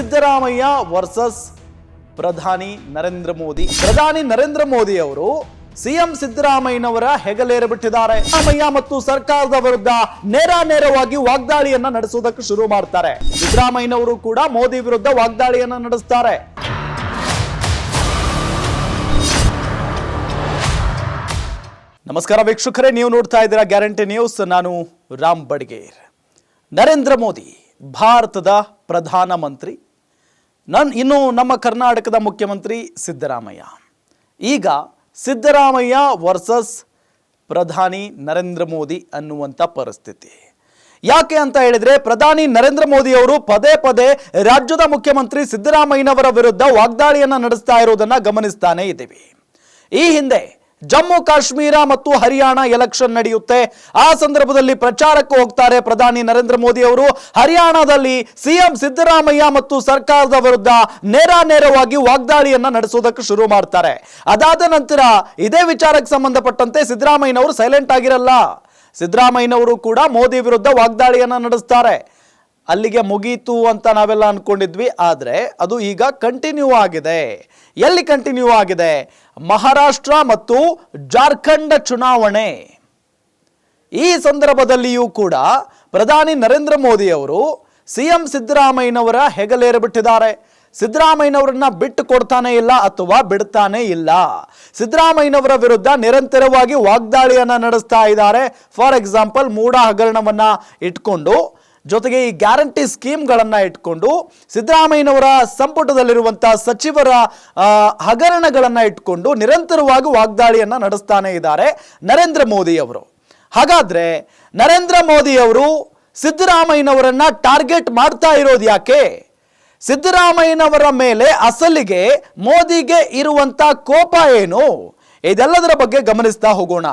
Siddaramaiah versus ಪ್ರಧಾನಿ ನರೇಂದ್ರ ಮೋದಿ. ಪ್ರಧಾನಿ ನರೇಂದ್ರ ಮೋದಿ ಅವರು ಸಿಎಂ ಸಿದ್ದರಾಮಯ್ಯನವರ ಹೆಗಲೇರ ಬಿಟ್ಟಿದ್ದಾರೆ. ಸಿದ್ದರಾಮಯ್ಯ ಮತ್ತು ಸರ್ಕಾರದ ವಿರುದ್ಧ ನೇರ ನೇರವಾಗಿ ವಾಗ್ದಾಳಿಯನ್ನ ನಡೆಸುವುದಕ್ಕೆ ಶುರು ಮಾಡ್ತಾರೆ. ಸಿದ್ದರಾಮಯ್ಯನವರು ಕೂಡ ಮೋದಿ ವಿರುದ್ಧ ವಾಗ್ದಾಳಿಯನ್ನ ನಡೆಸ್ತಾರೆ. ನಮಸ್ಕಾರ ವೀಕ್ಷಕರೇ, ನೀವು ನೋಡ್ತಾ ಇದ್ದೀರಾ ಗ್ಯಾರಂಟಿ ನ್ಯೂಸ್. ನಾನು ರಾಮ್ ಬಡ್ಗೇರ್. ನರೇಂದ್ರ ಮೋದಿ, ಭಾರತದ ಪ್ರಧಾನಮಂತ್ರಿ. ನನ್ ಇನ್ನು ನಮ್ಮ ಕರ್ನಾಟಕದ ಮುಖ್ಯಮಂತ್ರಿ ಸಿದ್ದರಾಮಯ್ಯ. ಈಗ ಸಿದ್ದರಾಮಯ್ಯ ವರ್ಸಸ್ ಪ್ರಧಾನಿ ನರೇಂದ್ರ ಮೋದಿ ಅನ್ನುವಂಥ ಪರಿಸ್ಥಿತಿ. ಯಾಕೆ ಅಂತ ಹೇಳಿದರೆ ಪ್ರಧಾನಿ ನರೇಂದ್ರ ಮೋದಿ ಅವರು ಪದೇ ಪದೇ ರಾಜ್ಯದ ಮುಖ್ಯಮಂತ್ರಿ ಸಿದ್ದರಾಮಯ್ಯನವರ ವಿರುದ್ಧ ವಾಗ್ದಾಳಿಯನ್ನು ನಡೆಸ್ತಾ ಇರೋದನ್ನ ಗಮನಿಸ್ತಾನೆ ಇದ್ದೀವಿ ಈ ಹಿಂದೆ ಜಮ್ಮು ಕಾಶ್ಮೀರ ಮತ್ತು ಹರಿಯಾಣ ಎಲೆಕ್ಷನ್ ನಡೆಯುತ್ತೆ. ಆ ಸಂದರ್ಭದಲ್ಲಿ ಪ್ರಚಾರಕ್ಕೆ ಹೋಗ್ತಾರೆ ಪ್ರಧಾನಿ ನರೇಂದ್ರ ಮೋದಿ ಅವರು. ಹರಿಯಾಣದಲ್ಲಿ ಸಿಎಂ ಸಿದ್ದರಾಮಯ್ಯ ಮತ್ತು ಸರ್ಕಾರದ ವಿರುದ್ಧ ನೇರ ನೇರವಾಗಿ ವಾಗ್ದಾಳಿಯನ್ನ ನಡೆಸೋದಕ್ಕೆ ಶುರು ಮಾಡ್ತಾರೆ. ಅದಾದ ನಂತರ ಇದೇ ವಿಚಾರಕ್ಕೆ ಸಂಬಂಧಪಟ್ಟಂತೆ ಸಿದ್ದರಾಮಯ್ಯನವರು ಸೈಲೆಂಟ್ ಆಗಿರಲ್ಲ. ಸಿದ್ದರಾಮಯ್ಯನವರು ಕೂಡ ಮೋದಿ ವಿರುದ್ಧ ವಾಗ್ದಾಳಿಯನ್ನ ನಡೆಸ್ತಾರೆ. ಅಲ್ಲಿಗೆ ಮುಗೀತು ಅಂತ ನಾವೆಲ್ಲ ಅನ್ಕೊಂಡಿದ್ವಿ. ಆದರೆ ಅದು ಈಗ ಕಂಟಿನ್ಯೂ ಆಗಿದೆ. ಎಲ್ಲಿ ಕಂಟಿನ್ಯೂ ಆಗಿದೆ? ಮಹಾರಾಷ್ಟ್ರ ಮತ್ತು ಜಾರ್ಖಂಡ್ ಚುನಾವಣೆ. ಈ ಸಂದರ್ಭದಲ್ಲಿಯೂ ಕೂಡ ಪ್ರಧಾನಿ ನರೇಂದ್ರ ಮೋದಿ ಅವರು ಸಿಎಂ ಸಿದ್ದರಾಮಯ್ಯನವರ ಹೆಗಲೇರಿಬಿಟ್ಟಿದ್ದಾರೆ ಸಿದ್ದರಾಮಯ್ಯನವರನ್ನ ಬಿಟ್ಟು ಕೊಡ್ತಾನೆ ಇಲ್ಲ ಅಥವಾ ಬಿಡ್ತಾನೆ ಇಲ್ಲ. ಸಿದ್ದರಾಮಯ್ಯನವರ ವಿರುದ್ಧ ನಿರಂತರವಾಗಿ ವಾಗ್ದಾಳಿಯನ್ನ ನಡೆಸ್ತಾ ಇದ್ದಾರೆ. ಫಾರ್ ಎಕ್ಸಾಂಪಲ್ ಮೂಡ ಹಗರಣವನ್ನು ಇಟ್ಕೊಂಡು ಜೊತೆಗೆ ಈ ಗ್ಯಾರಂಟಿ ಸ್ಕೀಮ್ಗಳನ್ನು ಇಟ್ಕೊಂಡು ಸಿದ್ದರಾಮಯ್ಯನವರ ಸಂಪುಟದಲ್ಲಿರುವಂಥ ಸಚಿವರ ಹಗರಣಗಳನ್ನು ಇಟ್ಕೊಂಡು ನಿರಂತರವಾಗಿ ವಾಗ್ದಾಳಿಯನ್ನು ನಡೆಸ್ತಾನೆ ಇದ್ದಾರೆ ನರೇಂದ್ರ ಮೋದಿ ಅವರು. ಹಾಗಾದ್ರೆ ನರೇಂದ್ರ ಮೋದಿ ಅವರು ಸಿದ್ದರಾಮಯ್ಯನವರನ್ನ ಟಾರ್ಗೆಟ್ ಮಾಡ್ತಾ ಇರೋದು ಯಾಕೆ? ಸಿದ್ದರಾಮಯ್ಯನವರ ಮೇಲೆ ಅಸಲಿಗೆ ಮೋದಿಗೆ ಇರುವಂಥ ಕೋಪ ಏನು? ಇದೆಲ್ಲದರ ಬಗ್ಗೆ ಗಮನಿಸ್ತಾ ಹೋಗೋಣ.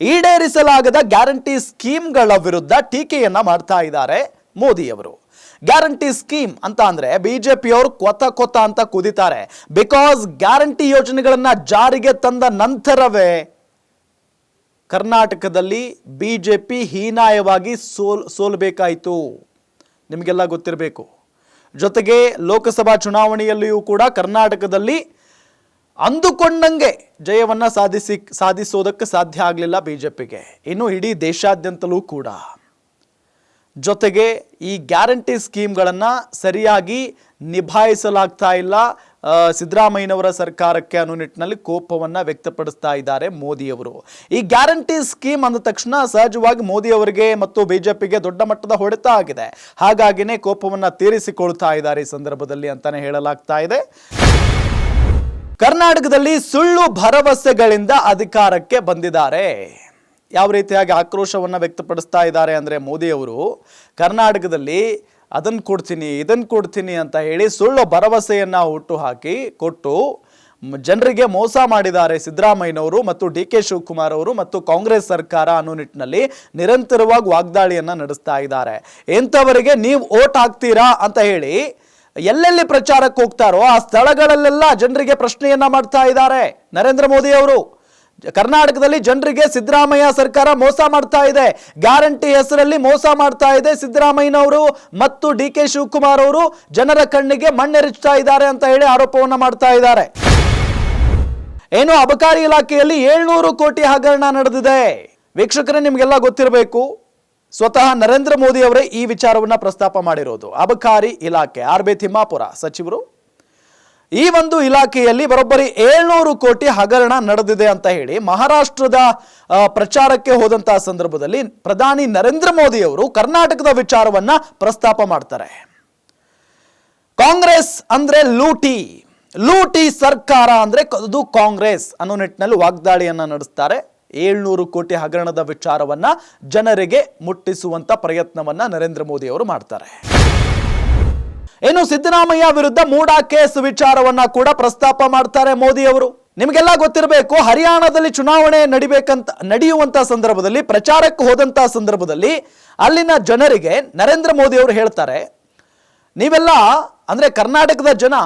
ಈಡೇರಿಸಲಾಗದ ಗ್ಯಾರಂಟಿ ಸ್ಕೀಮ್ಗಳ ವಿರುದ್ಧ ಟೀಕೆಯನ್ನ ಮಾಡ್ತಾ ಇದ್ದಾರೆ ಮೋದಿಯವರು. ಗ್ಯಾರಂಟಿ ಸ್ಕೀಮ್ ಅಂತ ಅಂದ್ರೆ ಬಿಜೆಪಿಯವರು ಕೊತ ಕೊತ ಅಂತ ಕುದಿತಾರೆ. ಬಿಕಾಸ್ ಗ್ಯಾರಂಟಿ ಯೋಜನೆಗಳನ್ನ ಜಾರಿಗೆ ತಂದ ನಂತರವೇ ಕರ್ನಾಟಕದಲ್ಲಿ ಬಿಜೆಪಿ ಹೀನಾಯವಾಗಿ ಸೋಲ್, ಸೋಲ್ಬೇಕಾಯಿತು. ನಿಮಗೆಲ್ಲ ಗೊತ್ತಿರಬೇಕು. ಜೊತೆಗೆ ಲೋಕಸಭಾ ಚುನಾವಣೆಯಲ್ಲಿಯೂ ಕೂಡ ಕರ್ನಾಟಕದಲ್ಲಿ ಅಂದುಕೊಂಡಂಗೆ ಜಯವನ್ನು ಸಾಧಿಸಿ, ಸಾಧಿಸೋದಕ್ಕೆ ಸಾಧ್ಯ ಆಗಲಿಲ್ಲ ಬಿ ಜೆ ಪಿಗೆ ಇನ್ನು ಇಡೀ ದೇಶಾದ್ಯಂತಲೂ ಕೂಡ. ಜೊತೆಗೆ ಈ ಗ್ಯಾರಂಟಿ ಸ್ಕೀಮ್ಗಳನ್ನು ಸರಿಯಾಗಿ ನಿಭಾಯಿಸಲಾಗ್ತಾ ಇಲ್ಲ. ಸಿದ್ದರಾಮಯ್ಯನವರ ಸರ್ಕಾರಕ್ಕೆ ಅನ್ನೋ ನಿಟ್ಟಿನಲ್ಲಿ ಕೋಪವನ್ನು ವ್ಯಕ್ತಪಡಿಸ್ತಾ ಇದ್ದಾರೆ ಮೋದಿಯವರು. ಈ ಗ್ಯಾರಂಟಿ ಸ್ಕೀಮ್ ಅಂದ ತಕ್ಷಣ ಸಹಜವಾಗಿ ಮೋದಿಯವರಿಗೆ ಮತ್ತು ಬಿ ಜೆ ಪಿಗೆ ದೊಡ್ಡ ಮಟ್ಟದ ಹೊಡೆತ ಆಗಿದೆ. ಹಾಗಾಗಿನೇ ಕೋಪವನ್ನು ತೀರಿಸಿಕೊಳ್ತಾ ಇದ್ದಾರೆ ಈ ಸಂದರ್ಭದಲ್ಲಿ ಅಂತಲೇ ಹೇಳಲಾಗ್ತಾ ಇದೆ. ಕರ್ನಾಟಕದಲ್ಲಿ ಸುಳ್ಳು ಭರವಸೆಗಳಿಂದ ಅಧಿಕಾರಕ್ಕೆ ಬಂದಿದ್ದಾರೆ. ಯಾವ ರೀತಿಯಾಗಿ ಆಕ್ರೋಶವನ್ನು ವ್ಯಕ್ತಪಡಿಸ್ತಾ ಇದ್ದಾರೆ ಅಂದರೆ ಮೋದಿಯವರು, ಕರ್ನಾಟಕದಲ್ಲಿ ಅದನ್ನು ಕೊಡ್ತೀನಿ ಇದನ್ನು ಕೊಡ್ತೀನಿ ಅಂತ ಹೇಳಿ ಸುಳ್ಳು ಭರವಸೆಯನ್ನು ಹುಟ್ಟು ಹಾಕಿ ಕೊಟ್ಟು ಜನರಿಗೆ ಮೋಸ ಮಾಡಿದ್ದಾರೆ ಸಿದ್ದರಾಮಯ್ಯನವರು ಮತ್ತು ಡಿ ಕೆ ಶಿವಕುಮಾರ್ ಅವರು ಮತ್ತು ಕಾಂಗ್ರೆಸ್ ಸರ್ಕಾರ ಅನ್ನೋ ನಿಟ್ಟಿನಲ್ಲಿ ನಿರಂತರವಾಗಿ ವಾಗ್ದಾಳಿಯನ್ನು ನಡೆಸ್ತಾ ಇದ್ದಾರೆ. ಎಂಥವರಿಗೆ ನೀವು ಓಟ್ ಹಾಕ್ತೀರಾ ಅಂತ ಹೇಳಿ ಎಲ್ಲೆಲ್ಲಿ ಪ್ರಚಾರಕ್ಕೆ ಹೋಗ್ತಾರೋ ಆ ಸ್ಥಳಗಳಲ್ಲೆಲ್ಲ ಜನರಿಗೆ ಪ್ರಶ್ನೆಯನ್ನ ಮಾಡ್ತಾ ಇದ್ದಾರೆ. ನರೇಂದ್ರ ಮೋದಿ ಅವರು, ಕರ್ನಾಟಕದಲ್ಲಿ ಜನರಿಗೆ ಸಿದ್ದರಾಮಯ್ಯ ಸರ್ಕಾರ ಮೋಸ ಮಾಡ್ತಾ ಇದೆ. ಗ್ಯಾರಂಟಿ ಹೆಸರಲ್ಲಿ ಮೋಸ ಮಾಡ್ತಾ ಇದೆ ಸಿದ್ದರಾಮಯ್ಯನವರು ಮತ್ತು ಡಿ ಕೆ ಶಿವಕುಮಾರ್ ಅವರು. ಜನರ ಕಣ್ಣಿಗೆ ಮಣ್ಣೆರಚ್ತಾ ಇದ್ದಾರೆ ಅಂತ ಹೇಳಿ ಆರೋಪವನ್ನು ಮಾಡ್ತಾ ಇದ್ದಾರೆ. ಏನು ಅಬಕಾರಿ ಇಲಾಖೆಯಲ್ಲಿ ಏಳ್ನೂರು ಕೋಟಿ ಹಗರಣ ನಡೆದಿದೆ. ವೀಕ್ಷಕರೇ, ನಿಮಗೆಲ್ಲ ಗೊತ್ತಿರಬೇಕು ಸ್ವತಃ ನರೇಂದ್ರ ಮೋದಿ ಅವರೇ ಈ ವಿಚಾರವನ್ನ ಪ್ರಸ್ತಾಪ ಮಾಡಿರೋದು. ಅಬಕಾರಿ ಇಲಾಖೆ, ಆರ್ ಬಿ ತಿಮ್ಮಾಪುರ ಸಚಿವರು. ಈ ಒಂದು ಇಲಾಖೆಯಲ್ಲಿ ಬರೋಬ್ಬರಿ ಏಳ್ನೂರು ಕೋಟಿ ಹಗರಣ ನಡೆದಿದೆ ಅಂತ ಹೇಳಿ ಮಹಾರಾಷ್ಟ್ರದ ಪ್ರಚಾರಕ್ಕೆ ಹೋದಂತಹ ಸಂದರ್ಭದಲ್ಲಿ ಪ್ರಧಾನಿ ನರೇಂದ್ರ ಮೋದಿ ಅವರು ಕರ್ನಾಟಕದ ವಿಚಾರವನ್ನ ಪ್ರಸ್ತಾಪ ಮಾಡ್ತಾರೆ. ಕಾಂಗ್ರೆಸ್ ಅಂದ್ರೆ ಲೂಟಿ. ಲೂಟಿ ಸರ್ಕಾರ ಅಂದ್ರೆ ಅದು ಕಾಂಗ್ರೆಸ್ ಅನ್ನೋ ನಿಟ್ಟಿನಲ್ಲಿ ವಾಗ್ದಾಳಿಯನ್ನ ನಡೆಸ್ತಾರೆ. ಏಳ್ನೂರು ಕೋಟಿ ಹಗರಣದ ವಿಚಾರವನ್ನ ಜನರಿಗೆ ಮುಟ್ಟಿಸುವಂತ ಪ್ರಯತ್ನವನ್ನ ನರೇಂದ್ರ ಮೋದಿ ಅವರು ಮಾಡ್ತಾರೆ. ಇನ್ನು ಸಿದ್ದರಾಮಯ್ಯ ವಿರುದ್ಧ ಮೂಡಾ ಕೇಸ್ ವಿಚಾರವನ್ನ ಕೂಡ ಪ್ರಸ್ತಾಪ ಮಾಡ್ತಾರೆ ಮೋದಿ ಅವರು. ನಿಮಗೆಲ್ಲ ಗೊತ್ತಿರಬೇಕು, ಹರಿಯಾಣದಲ್ಲಿ ಚುನಾವಣೆ ನಡಿಬೇಕಂತ, ನಡೆಯುವಂತ ಸಂದರ್ಭದಲ್ಲಿ, ಪ್ರಚಾರಕ್ಕೆ ಹೋದಂತ ಸಂದರ್ಭದಲ್ಲಿ ಅಲ್ಲಿನ ಜನರಿಗೆ ನರೇಂದ್ರ ಮೋದಿ ಅವರು ಹೇಳ್ತಾರೆ, ನೀವೆಲ್ಲ ಅಂದ್ರೆ ಕರ್ನಾಟಕದ ಜನ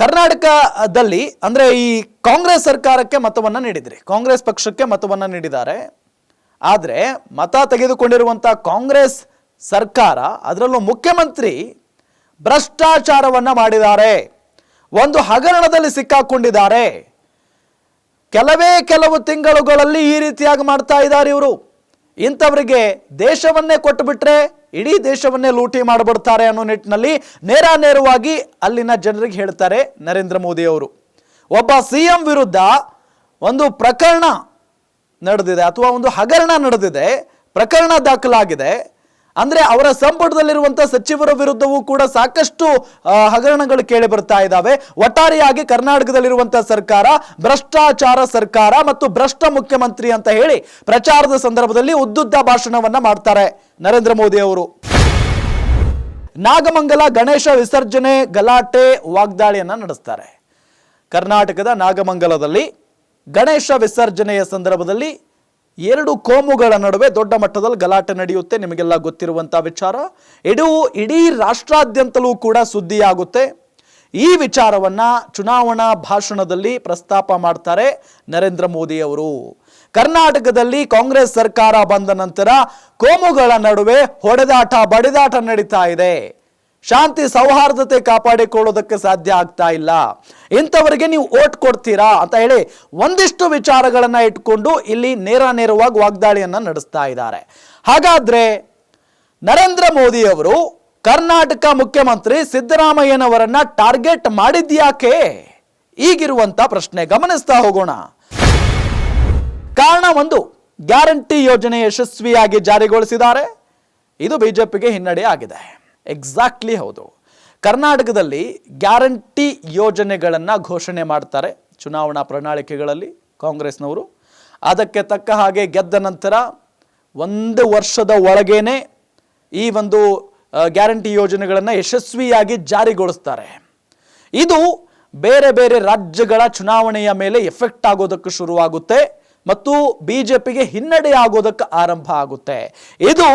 ಕರ್ನಾಟಕದಲ್ಲಿ ಅಂದ್ರೆ ಈ ಕಾಂಗ್ರೆಸ್ ಸರ್ಕಾರಕ್ಕೆ ಮತವನ್ನ ನೀಡಿದ್ರಿ. ಕಾಂಗ್ರೆಸ್ ಪಕ್ಷಕ್ಕೆ ಮತವನ್ನ ನೀಡಿದ್ದಾರೆ. ಆದರೆ ಮತ ತೆಗೆದುಕೊಂಡಿರುವಂಥ ಕಾಂಗ್ರೆಸ್ ಸರ್ಕಾರ, ಅದರಲ್ಲೂ ಮುಖ್ಯಮಂತ್ರಿ ಭ್ರಷ್ಟಾಚಾರವನ್ನ ಮಾಡಿದ್ದಾರೆ. ಒಂದು ಹಗರಣದಲ್ಲಿ ಸಿಕ್ಕಾಕೊಂಡಿದ್ದಾರೆ. ಕೆಲವೇ ಕೆಲವು ತಿಂಗಳುಗಳಲ್ಲಿ ಈ ರೀತಿಯಾಗಿ ಮಾಡ್ತಾ ಇದ್ದಾರೆ ಇವರು. ಇಂಥವರಿಗೆ ದೇಶವನ್ನೇ ಕೊಟ್ಟು ಬಿಟ್ರೆ ಇಡೀ ದೇಶವನ್ನೇ ಲೂಟಿ ಮಾಡಿಬಿಡ್ತಾರೆ ಅನ್ನೋ ನಿಟ್ಟಿನಲ್ಲಿ ನೇರ ನೇರವಾಗಿ ಅಲ್ಲಿನ ಜನರಿಗೆ ಹೇಳ್ತಾರೆ ನರೇಂದ್ರ ಮೋದಿ ಅವರು. ಒಬ್ಬ ಸಿ ಎಂ ವಿರುದ್ಧ ಒಂದು ಪ್ರಕರಣ ನಡೆದಿದೆ ಅಥವಾ ಒಂದು ಹಗರಣ ನಡೆದಿದೆ, ಪ್ರಕರಣ ದಾಖಲಾಗಿದೆ. ಅಂದ್ರೆ ಅವರ ಸಂಪುಟದಲ್ಲಿರುವಂತ ಸಚಿವರ ವಿರುದ್ಧವೂ ಕೂಡ ಸಾಕಷ್ಟು ಹಗರಣಗಳು ಕೇಳಿ ಬರ್ತಾ ಇದ್ದಾವೆ ಒಟ್ಟಾರೆಯಾಗಿ ಕರ್ನಾಟಕದಲ್ಲಿರುವಂತಹ ಸರ್ಕಾರ, ಭ್ರಷ್ಟಾಚಾರ ಸರ್ಕಾರ ಮತ್ತು ಭ್ರಷ್ಟ ಮುಖ್ಯಮಂತ್ರಿ ಅಂತ ಹೇಳಿ ಪ್ರಚಾರದ ಸಂದರ್ಭದಲ್ಲಿ ಉದ್ದುದ್ದ ಭಾಷಣವನ್ನ ಮಾಡ್ತಾರೆ ನರೇಂದ್ರ ಮೋದಿ ಅವರು. ನಾಗಮಂಗಲ ಗಣೇಶ ವಿಸರ್ಜನೆ ಗಲಾಟೆ ವಾಗ್ದಾಳಿಯನ್ನ ನಡೆಸ್ತಾರೆ. ಕರ್ನಾಟಕದ ನಾಗಮಂಗಲದಲ್ಲಿ ಗಣೇಶ ವಿಸರ್ಜನೆಯ ಸಂದರ್ಭದಲ್ಲಿ ಎರಡು ಕೋಮುಗಳ ನಡುವೆ ದೊಡ್ಡ ಮಟ್ಟದಲ್ಲಿ ಗಲಾಟೆ ನಡೆಯುತ್ತೆ. ನಿಮಗೆಲ್ಲ ಗೊತ್ತಿರುವಂಥ ವಿಚಾರ. ಇಡೀ ಇಡೀ ರಾಷ್ಟ್ರಾದ್ಯಂತಲೂ ಕೂಡ ಸುದ್ದಿಯಾಗುತ್ತೆ. ಈ ವಿಚಾರವನ್ನ ಚುನಾವಣಾ ಭಾಷಣದಲ್ಲಿ ಪ್ರಸ್ತಾಪ ಮಾಡ್ತಾರೆ ನರೇಂದ್ರ ಮೋದಿ ಅವರು. ಕರ್ನಾಟಕದಲ್ಲಿ ಕಾಂಗ್ರೆಸ್ ಸರ್ಕಾರ ಬಂದ ನಂತರ ಕೋಮುಗಳ ನಡುವೆ ಹೊಡೆದಾಟ, ಬಡಿದಾಟ ನಡೀತಾ ಇದೆ. ಶಾಂತಿ ಸೌಹಾರ್ದತೆ ಕಾಪಾಡಿಕೊಳ್ಳೋದಕ್ಕೆ ಸಾಧ್ಯ ಆಗ್ತಾ ಇಲ್ಲ. ಇಂಥವರಿಗೆ ನೀವು ಓಟ್ ಕೊಡ್ತೀರಾ ಅಂತ ಹೇಳಿ ಒಂದಿಷ್ಟು ವಿಚಾರಗಳನ್ನು ಇಟ್ಕೊಂಡು ಇಲ್ಲಿ ನೇರ ನೇರವಾಗಿ ವಾಗ್ದಾಳಿಯನ್ನ ನಡೆಸ್ತಾ ಇದ್ದಾರೆ. ಹಾಗಾದ್ರೆ ನರೇಂದ್ರ ಮೋದಿ ಅವರು ಕರ್ನಾಟಕ ಮುಖ್ಯಮಂತ್ರಿ ಸಿದ್ದರಾಮಯ್ಯನವರನ್ನ ಟಾರ್ಗೆಟ್ ಮಾಡಿದ್ಯಾಕೆ? ಈಗಿರುವಂತ ಪ್ರಶ್ನೆ ಗಮನಿಸ್ತಾ ಹೋಗೋಣ. ಕಾರಣ ಒಂದು, ಗ್ಯಾರಂಟಿ ಯೋಜನೆ ಯಶಸ್ವಿಯಾಗಿ ಜಾರಿಗೊಳಿಸಿದ್ದಾರೆ. ಇದು ಬಿಜೆಪಿಗೆ ಹಿನ್ನಡೆ ಆಗಿದೆ. ಎಕ್ಸಾಕ್ಟ್ಲಿ ಹೌದು. ಕರ್ನಾಟಕದಲ್ಲಿ ಗ್ಯಾರಂಟಿ ಯೋಜನೆಗಳನ್ನು ಘೋಷಣೆ ಮಾಡ್ತಾರೆ ಚುನಾವಣಾ ಪ್ರಣಾಳಿಕೆಗಳಲ್ಲಿ ಕಾಂಗ್ರೆಸ್ನವರು. ಅದಕ್ಕೆ ತಕ್ಕ ಹಾಗೆ ಗೆದ್ದ ನಂತರ ಒಂದು ವರ್ಷದ ಒಳಗೇನೆ ಈ ಒಂದು ಗ್ಯಾರಂಟಿ ಯೋಜನೆಗಳನ್ನು ಯಶಸ್ವಿಯಾಗಿ ಜಾರಿಗೊಳಿಸ್ತಾರೆ. ಇದು ಬೇರೆ ಬೇರೆ ರಾಜ್ಯಗಳ ಚುನಾವಣೆಯ ಮೇಲೆ ಎಫೆಕ್ಟ್ ಆಗೋದಕ್ಕೆ ಶುರುವಾಗುತ್ತೆ ಮತ್ತು ಬಿಜೆಪಿಗೆ ಹಿನ್ನಡೆ ಆಗೋದಕ್ಕೆ ಆರಂಭ ಆಗುತ್ತೆ. ಇದು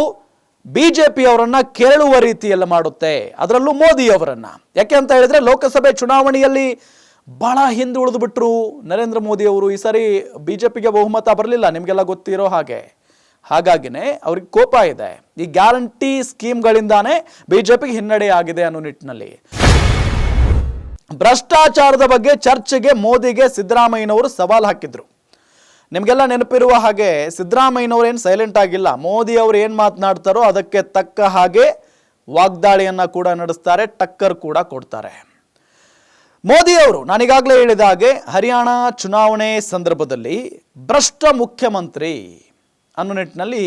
ಬಿಜೆಪಿ ಅವರನ್ನ ಕೆರಳುವ ರೀತಿಯಲ್ಲಿ ಮಾಡುತ್ತೆ. ಅದರಲ್ಲೂ ಮೋದಿ ಅವರನ್ನ. ಯಾಕೆ ಅಂತ ಹೇಳಿದ್ರೆ ಲೋಕಸಭೆ ಚುನಾವಣೆಯಲ್ಲಿ ಬಹಳ ಹಿಂದುಳಿದು ಬಿಟ್ರು ನರೇಂದ್ರ ಮೋದಿ ಅವರು. ಈ ಸಾರಿ ಪಿಗೆ ಬಹುಮತ ಬರಲಿಲ್ಲ. ನಿಮಗೆಲ್ಲ ಗೊತ್ತಿರೋ ಹಾಗೆ. ಹಾಗಾಗಿನೇ ಅವ್ರಿಗೆ ಕೋಪ ಇದೆ. ಈ ಗ್ಯಾರಂಟಿ ಸ್ಕೀಮ್ಗಳಿಂದಾನೇ ಬಿಜೆಪಿಗೆ ಹಿನ್ನಡೆ ಆಗಿದೆ ಅನ್ನೋ ನಿಟ್ಟಿನಲ್ಲಿ. ಭ್ರಷ್ಟಾಚಾರದ ಬಗ್ಗೆ ಚರ್ಚೆಗೆ ಮೋದಿಗೆ ಸಿದ್ದರಾಮಯ್ಯನವರು ಸವಾಲು ಹಾಕಿದ್ರು. ನಿಮಗೆಲ್ಲ ನೆನಪಿರುವ ಹಾಗೆ ಸಿದ್ದರಾಮಯ್ಯನವರು ಏನು ಸೈಲೆಂಟ್ ಆಗಿಲ್ಲ. ಮೋದಿ ಅವರು ಏನು ಮಾತನಾಡ್ತಾರೋ ಅದಕ್ಕೆ ತಕ್ಕ ಹಾಗೆ ವಾಗ್ದಾಳಿಯನ್ನು ಕೂಡ ನಡೆಸ್ತಾರೆ, ಟಕ್ಕರ್ ಕೂಡ ಕೊಡ್ತಾರೆ. ಮೋದಿ ಅವರು ನಾನೀಗಾಗಲೇ ಹೇಳಿದ ಹಾಗೆ ಹರಿಯಾಣ ಚುನಾವಣೆ ಸಂದರ್ಭದಲ್ಲಿ ಭ್ರಷ್ಟ ಮುಖ್ಯಮಂತ್ರಿ ಅನ್ನೋ ನಿಟ್ಟಿನಲ್ಲಿ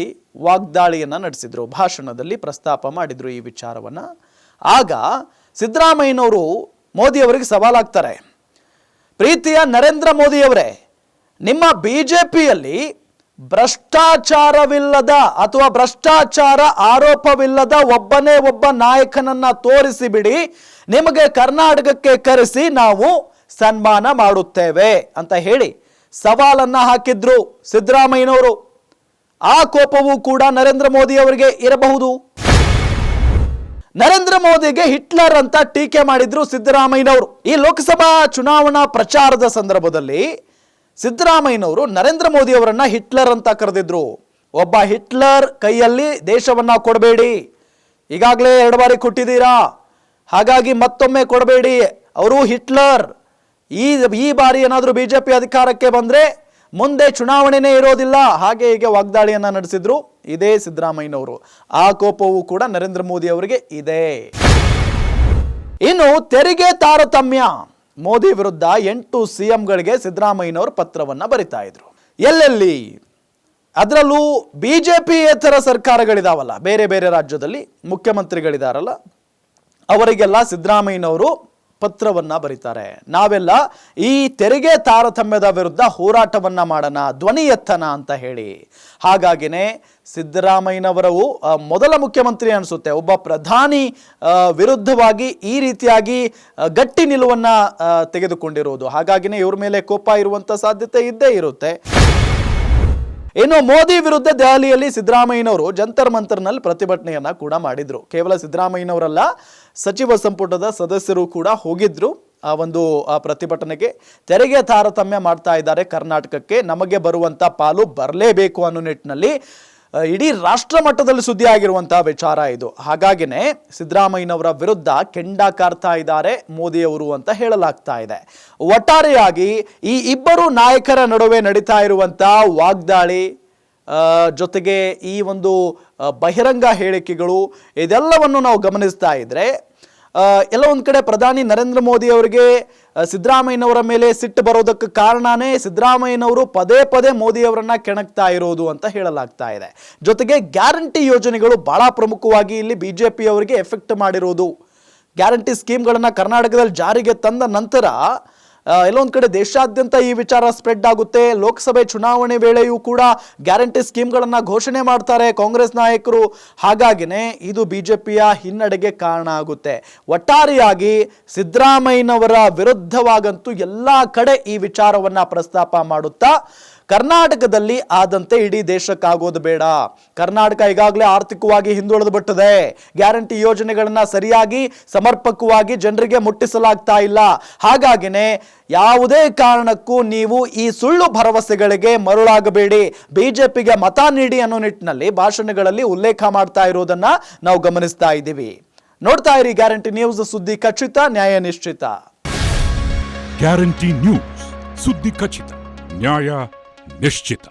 ವಾಗ್ದಾಳಿಯನ್ನು ನಡೆಸಿದ್ರು. ಭಾಷಣದಲ್ಲಿ ಪ್ರಸ್ತಾಪ ಮಾಡಿದರು ಈ ವಿಚಾರವನ್ನು. ಆಗ ಸಿದ್ದರಾಮಯ್ಯನವರು ಮೋದಿ ಅವರಿಗೆ ಸವಾಲಾಗ್ತಾರೆ. ಪ್ರೀತಿಯ ನರೇಂದ್ರ ಮೋದಿಯವರೇ ನಿಮ್ಮ ಬಿ ಜೆ ಪಿಯಲ್ಲಿ ಭ್ರಷ್ಟಾಚಾರವಿಲ್ಲದ ಅಥವಾ ಭ್ರಷ್ಟಾಚಾರ ಆರೋಪವಿಲ್ಲದ ಒಬ್ಬನೇ ಒಬ್ಬ ನಾಯಕನನ್ನ ತೋರಿಸಿ ಬಿಡಿ ನಿಮಗೆ ಕರ್ನಾಟಕಕ್ಕೆ ಕರೆಸಿ ನಾವು ಸನ್ಮಾನ ಮಾಡುತ್ತೇವೆ ಅಂತ ಹೇಳಿ ಸವಾಲನ್ನ ಹಾಕಿದ್ರು ಸಿದ್ದರಾಮಯ್ಯನವರು. ಆ ಕೋಪವೂ ಕೂಡ ನರೇಂದ್ರ ಮೋದಿ ಅವರಿಗೆ ಇರಬಹುದು. ನರೇಂದ್ರ ಮೋದಿಗೆ ಹಿಟ್ಲರ್ ಅಂತ ಟೀಕೆ ಮಾಡಿದ್ರು ಸಿದ್ದರಾಮಯ್ಯನವರು. ಈ ಲೋಕಸಭಾ ಚುನಾವಣಾ ಪ್ರಚಾರದ ಸಂದರ್ಭದಲ್ಲಿ ಸಿದ್ದರಾಮಯ್ಯನವರು ನರೇಂದ್ರ ಮೋದಿ ಅವರನ್ನ ಹಿಟ್ಲರ್ ಅಂತ ಕರೆದಿದ್ರು. ಒಬ್ಬ ಹಿಟ್ಲರ್ ಕೈಯಲ್ಲಿ ದೇಶವನ್ನ ಕೊಡಬೇಡಿ. ಈಗಾಗಲೇ ಎರಡು ಬಾರಿ ಕೊಟ್ಟಿದ್ದೀರಾ? ಹಾಗಾಗಿ ಮತ್ತೊಮ್ಮೆ ಕೊಡಬೇಡಿ. ಅವರು ಹಿಟ್ಲರ್. ಈ ಈ ಬಾರಿ ಏನಾದರೂ ಬಿಜೆಪಿ ಅಧಿಕಾರಕ್ಕೆ ಬಂದರೆ ಮುಂದೆ ಚುನಾವಣೆನೇ ಇರೋದಿಲ್ಲ. ಹಾಗೆ ಹೀಗೆ ವಾಗ್ದಾಳಿಯನ್ನು ನಡೆಸಿದ್ರು ಇದೇ ಸಿದ್ದರಾಮಯ್ಯನವರು. ಆ ಕೋಪವೂ ಕೂಡ ನರೇಂದ್ರ ಮೋದಿ ಅವರಿಗೆ ಇದೆ. ಇನ್ನು ತೆರಿಗೆ ತಾರತಮ್ಯ. ಮೋದಿ ವಿರುದ್ಧ ಎಂಟು ಸಿ ಎಂಗಳಿಗೆ ಸಿದ್ದರಾಮಯ್ಯನವರು ಪತ್ರವನ್ನು ಬರಿತಾ ಇದ್ರು. ಎಲ್ಲೆಲ್ಲಿ? ಅದರಲ್ಲೂ ಬಿ ಜೆ ಪಿಯೇತರ ಸರ್ಕಾರಗಳಿದಾವಲ್ಲ, ಬೇರೆ ಬೇರೆ ರಾಜ್ಯದಲ್ಲಿ ಮುಖ್ಯಮಂತ್ರಿಗಳಿದಾರಲ್ಲ, ಅವರಿಗೆಲ್ಲ ಸಿದ್ದರಾಮಯ್ಯನವರು ಪತ್ರವನ್ನ ಬರೀತಾರೆ. ನಾವೆಲ್ಲ ಈ ತೆರಿಗೆ ತಾರತಮ್ಯದ ವಿರುದ್ಧ ಹೋರಾಟವನ್ನ ಮಾಡೋಣ, ಧ್ವನಿ ಎತ್ತನ ಅಂತ ಹೇಳಿ. ಹಾಗಾಗಿನೇ ಸಿದ್ದರಾಮಯ್ಯನವರವು ಮೊದಲ ಮುಖ್ಯಮಂತ್ರಿ ಅನಿಸುತ್ತೆ. ಒಬ್ಬ ಪ್ರಧಾನಿ ವಿರುದ್ಧವಾಗಿ ಈ ರೀತಿಯಾಗಿ ಗಟ್ಟಿ ನಿಲುವನ್ನು ತೆಗೆದುಕೊಂಡಿರುವುದು ಹಾಗಾಗಿನೇ ಇವ್ರ ಮೇಲೆ ಕೋಪ ಇರುವಂಥ ಸಾಧ್ಯತೆ ಇದ್ದೇ ಇರುತ್ತೆ. ಇನ್ನು ಮೋದಿ ವಿರುದ್ಧ ದೆಹಲಿಯಲ್ಲಿ ಸಿದ್ದರಾಮಯ್ಯನವರು ಜಂತರ್ ಮಂತರ್ನಲ್ಲಿ ಪ್ರತಿಭಟನೆಯನ್ನ ಕೂಡ ಮಾಡಿದ್ರು. ಕೇವಲ ಸಿದ್ದರಾಮಯ್ಯನವರಲ್ಲ, ಸಚಿವ ಸಂಪುಟದ ಸದಸ್ಯರು ಕೂಡ ಹೋಗಿದ್ರು. ಆ ಒಂದು ಪ್ರತಿಭಟನೆಗೆ ತೆರಿಗೆ ತಾರತಮ್ಯ ಮಾಡ್ತಾ ಇದ್ದಾರೆ ಕರ್ನಾಟಕಕ್ಕೆ. ನಮಗೆ ಬರುವಂತ ಪಾಲು ಬರಲೇಬೇಕು ಅನ್ನೋ ನಿಟ್ಟಿನಲ್ಲಿ ಇಡೀ ರಾಷ್ಟ್ರ ಮಟ್ಟದಲ್ಲಿ ಸುದ್ದಿ ಆಗಿರುವಂತಹ ವಿಚಾರ ಇದು. ಹಾಗಾಗಿನೇ ಸಿದ್ದರಾಮಯ್ಯನವರ ವಿರುದ್ಧ ಕೆಂಡ ಕಾರ್ತಾ ಇದ್ದಾರೆ ಮೋದಿಯವರು ಅಂತ ಹೇಳಲಾಗ್ತಾ ಇದೆ. ಒಟ್ಟಾರೆಯಾಗಿ ಈ ಇಬ್ಬರು ನಾಯಕರ ನಡುವೆ ನಡೀತಾ ಇರುವಂತಹ ವಾಗ್ದಾಳಿ ಜೊತೆಗೆ ಈ ಒಂದು ಬಹಿರಂಗ ಹೇಳಿಕೆಗಳು, ಇದೆಲ್ಲವನ್ನು ನಾವು ಗಮನಿಸ್ತಾ ಇದ್ರೆ ಎಲ್ಲ ಒಂದು ಕಡೆ ಪ್ರಧಾನಿ ನರೇಂದ್ರ ಮೋದಿ ಅವರಿಗೆ ಸಿದ್ದರಾಮಯ್ಯನವರ ಮೇಲೆ ಸಿಟ್ಟು ಬರೋದಕ್ಕೆ ಕಾರಣನೇ ಸಿದ್ದರಾಮಯ್ಯನವರು ಪದೇ ಪದೇ ಮೋದಿಯವರನ್ನ ಕೆಣಕ್ತಾ ಇರೋದು ಅಂತ ಹೇಳಲಾಗ್ತಾ ಇದೆ. ಜೊತೆಗೆ ಗ್ಯಾರಂಟಿ ಯೋಜನೆಗಳು ಬಹಳ ಪ್ರಮುಖವಾಗಿ ಇಲ್ಲಿ ಬಿ ಜೆ ಅವರಿಗೆ ಎಫೆಕ್ಟ್ ಮಾಡಿರೋದು. ಗ್ಯಾರಂಟಿ ಸ್ಕೀಮ್ಗಳನ್ನು ಕರ್ನಾಟಕದಲ್ಲಿ ಜಾರಿಗೆ ತಂದ ನಂತರ ಎಲ್ಲೊಂದ್ ಕಡೆ ದೇಶಾದ್ಯಂತ ಈ ವಿಚಾರ ಸ್ಪ್ರೆಡ್ ಆಗುತ್ತೆ. ಲೋಕಸಭೆ ಚುನಾವಣೆ ವೇಳೆಯೂ ಕೂಡ ಗ್ಯಾರಂಟಿ ಸ್ಕೀಮ್ಗಳನ್ನ ಘೋಷಣೆ ಮಾಡ್ತಾರೆ ಕಾಂಗ್ರೆಸ್ ನಾಯಕರು. ಹಾಗಾಗಿನೇ ಇದು ಬಿಜೆಪಿಯ ಹಿನ್ನಡೆಗೆ ಕಾರಣ ಆಗುತ್ತೆ. ಒಟ್ಟಾರೆಯಾಗಿ ಸಿದ್ದರಾಮಯ್ಯನವರ ವಿರುದ್ಧವಾಗಂತೂ ಎಲ್ಲಾ ಕಡೆ ಈ ವಿಚಾರವನ್ನ ಪ್ರಸ್ತಾಪ ಮಾಡುತ್ತಾ ಕರ್ನಾಟಕದಲ್ಲಿ ಆದಂತೆ ಇಡೀ ದೇಶಕ್ಕಾಗೋದು ಬೇಡ. ಕರ್ನಾಟಕ ಈಗಾಗಲೇ ಆರ್ಥಿಕವಾಗಿ ಹಿಂದುಳಿದು ಬಿಟ್ಟಿದೆ ಗ್ಯಾರಂಟಿ ಯೋಜನೆಗಳನ್ನು ಸರಿಯಾಗಿ, ಸಮರ್ಪಕವಾಗಿ ಜನರಿಗೆ ಮುಟ್ಟಿಸಲಾಗ್ತಾ ಇಲ್ಲ. ಹಾಗಾಗಿನೇ ಯಾವುದೇ ಕಾರಣಕ್ಕೂ ನೀವು ಈ ಸುಳ್ಳು ಭರವಸೆಗಳಿಗೆ ಮರುಳಾಗಬೇಡಿ. ಬಿಜೆಪಿಗೆ ಮತ ನೀಡಿ ಅನ್ನೋ ನಿಟ್ಟಿನಲ್ಲಿ ಭಾಷಣಗಳಲ್ಲಿ ಉಲ್ಲೇಖ ಮಾಡ್ತಾ ಇರೋದನ್ನ ನಾವು ಗಮನಿಸ್ತಾ ಇದ್ದೀವಿ. ನೋಡ್ತಾ ಇರಿ ಗ್ಯಾರಂಟಿ ನ್ಯೂಸ್ ಸುದ್ದಿ ಖಚಿತ, ನ್ಯಾಯ ನಿಶ್ಚಿತ. ಗ್ಯಾರಂಟಿ ನ್ಯೂಸ್ ಸುದ್ದಿ ಖಚಿತ, ನ್ಯಾಯ ನಿಶ್ಚಿತ